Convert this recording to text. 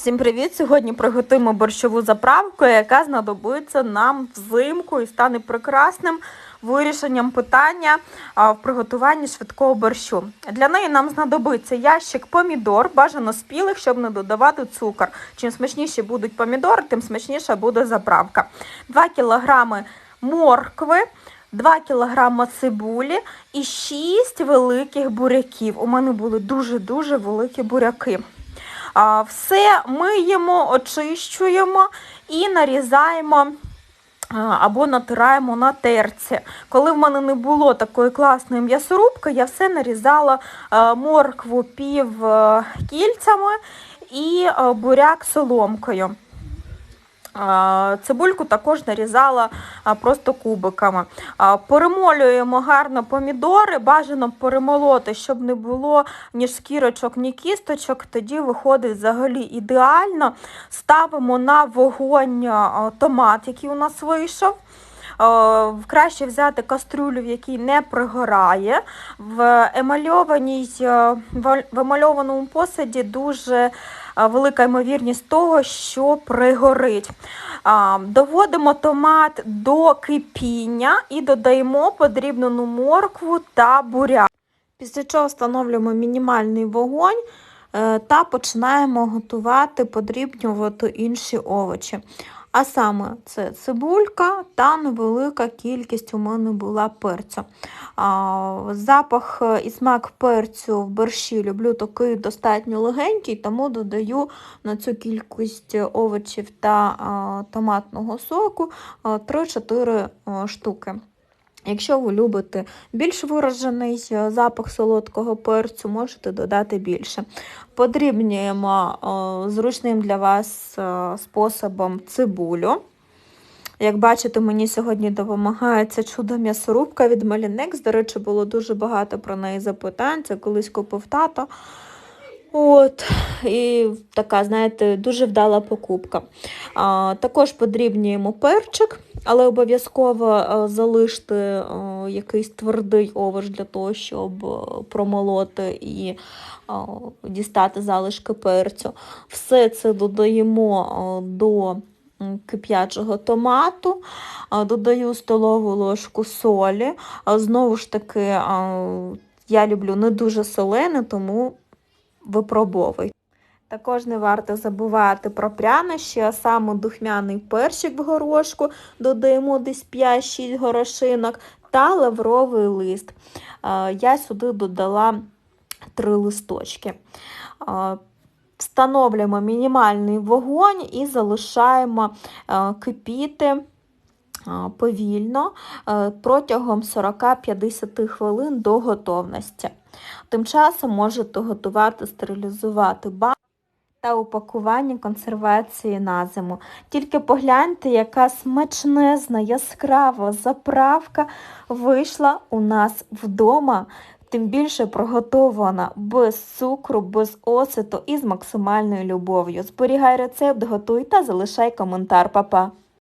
Всім привіт! Сьогодні приготуємо борщову заправку, яка знадобиться нам взимку і стане прекрасним вирішенням питання в приготуванні швидкого борщу. Для неї нам знадобиться ящик помідор, бажано спілих, щоб не додавати цукор. Чим смачніші будуть помідори, тим смачніша буде заправка. 2 кілограми моркви. 2 кг цибулі і 6 великих буряків. У мене були дуже-дуже великі буряки. Все миємо, очищуємо і нарізаємо або натираємо на терці. Коли в мене не було такої класної м'ясорубки, я все нарізала моркву пів е, кільцями і е, буряк соломкою. Цибульку також нарізала просто кубиками. Перемолюємо гарно помідори, бажано перемолоти, щоб не було ні шкірочок, ні кісточок, тоді виходить взагалі ідеально. Ставимо на вогонь томат, який у нас вийшов. Е, Краще взяти кастрюлю, в якій не пригорає. В емальованій, е, в емальованому посаді дуже е, велика ймовірність того, що пригорить. Доводимо томат до кипіння і додаємо подрібнену моркву та буряк. Після чого встановлюємо мінімальний вогонь та починаємо готувати, подрібнювати інші овочі. А саме це цибулька та невелика кількість у мене була перцю. Запах і смак перцю в борщі люблю такий достатньо легенький, тому додаю на цю кількість овочів та томатного соку 3-4 а, штуки. Якщо ви любите більш виражений е, запах солодкого перцю, можете додати більше. Подрібнюємо е, зручним для вас е, способом цибулю. Як бачите, мені сьогодні допомагає ця чудо м'ясорубка від Malinex. До речі, було дуже багато про неї запитань. Це колись купив тато. От, і така, знаєте, дуже вдала покупка. А, також подрібнюємо перчик, але обов'язково а, залиште а, якийсь твердий овоч для того, щоб промолоти і а, дістати залишки перцю. Все це додаємо до кип'ячого томату, додаю столову ложку солі. Знову ж таки, я люблю не дуже солене, тому випробовуй. Також не варто забувати про прянощі, а саме духмяний перчик в горошку, додаємо десь 5-6 горошинок та лавровий лист. Е, Я сюди додала 3 листочки. Е, Встановлюємо мінімальний вогонь і залишаємо е, кипіти повільно протягом 40-50 хвилин до готовності. Тим часом можете готувати, стерилізувати банк та упакування консервації на зиму. Тільки погляньте, яка смачнезна, яскрава заправка вийшла у нас вдома. Тим більше приготована без цукру, без оцету і з максимальною любов'ю. Зберігай рецепт, готуй та залишай коментар, Па-па!